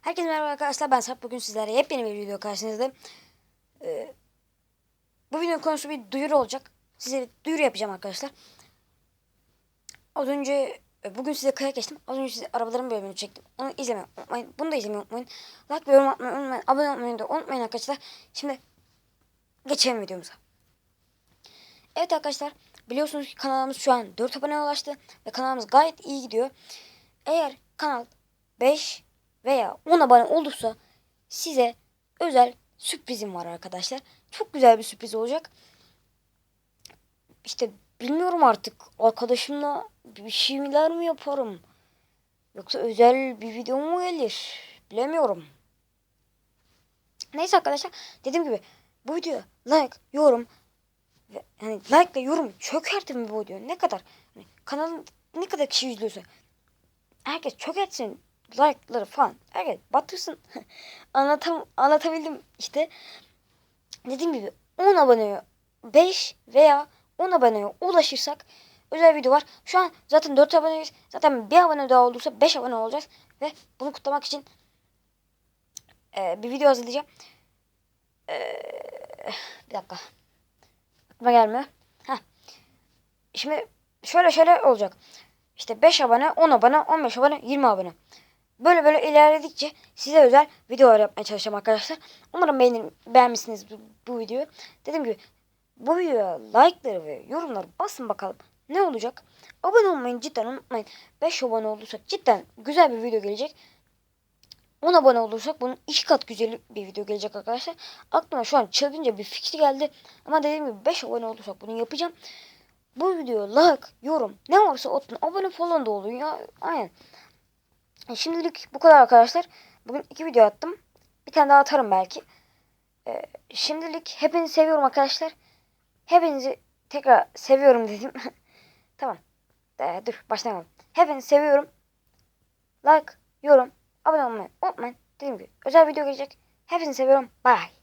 Herkese merhaba arkadaşlar ben Sarp bugün sizlere yepyeni bir video karşınızdayım. Ee, bu videonun konusu bir duyuru olacak. Size duyuru yapacağım arkadaşlar. Az önce e, bugün size kayak geçtim. Az önce size arabaların bölümünü çektim. Onu izlemeyi unutmayın. Bunu da izlemeyi unutmayın. Like ve yorum atmayı unutmayın. Abone olmayı da unutmayın arkadaşlar. Şimdi geçelim videomuza. Evet arkadaşlar biliyorsunuz ki kanalımız şu an 4 aboneye ulaştı. Ve kanalımız gayet iyi gidiyor. Eğer kanal 5 veya 10 abone olursa size özel sürprizim var arkadaşlar. Çok güzel bir sürpriz olacak. İşte bilmiyorum artık arkadaşımla bir şeyler mi yaparım? Yoksa özel bir video mu gelir? Bilemiyorum. Neyse arkadaşlar dediğim gibi bu video like, yorum ve hani like ve yorum çökertin bu video ne kadar hani kanalın ne kadar kişi izliyorsa herkes çökertsin like'ları falan herkes batırsın anlatam anlatabildim işte dediğim gibi 10 aboneye 5 veya 10 aboneye ulaşırsak özel video var. Şu an zaten 4 aboneyiz. Zaten bir abone daha olursa 5 abone olacağız. Ve bunu kutlamak için e, bir video hazırlayacağım. E, bir dakika. Aklıma gelmiyor. Heh. Şimdi şöyle şöyle olacak. İşte 5 abone, 10 abone, 15 abone, 20 abone. Böyle böyle ilerledikçe size özel videolar yapmaya çalışacağım arkadaşlar. Umarım beğenir, beğenmişsiniz bu, bu videoyu. Dediğim gibi bu videoya like'ları ve yorumları basın bakalım. Ne olacak? Abone olmayı cidden unutmayın. 5 abone olursak cidden güzel bir video gelecek. 10 abone olursak bunun iki kat güzel bir video gelecek arkadaşlar. Aklıma şu an çılgınca bir fikir geldi. Ama dediğim gibi 5 abone olursak bunu yapacağım. Bu videoya like, yorum ne varsa atın. Abone falan da olun ya. Aynen. E, Şimdilik bu kadar arkadaşlar. Bugün iki video attım. Bir tane daha atarım belki. Ee, şimdilik hepinizi seviyorum arkadaşlar. Hepinizi tekrar seviyorum dedim. tamam. Ee, dur başlayalım. Hepinizi seviyorum. Like, yorum, abone olmayı unutmayın. Dediğim gibi özel video gelecek. Hepinizi seviyorum. Bye.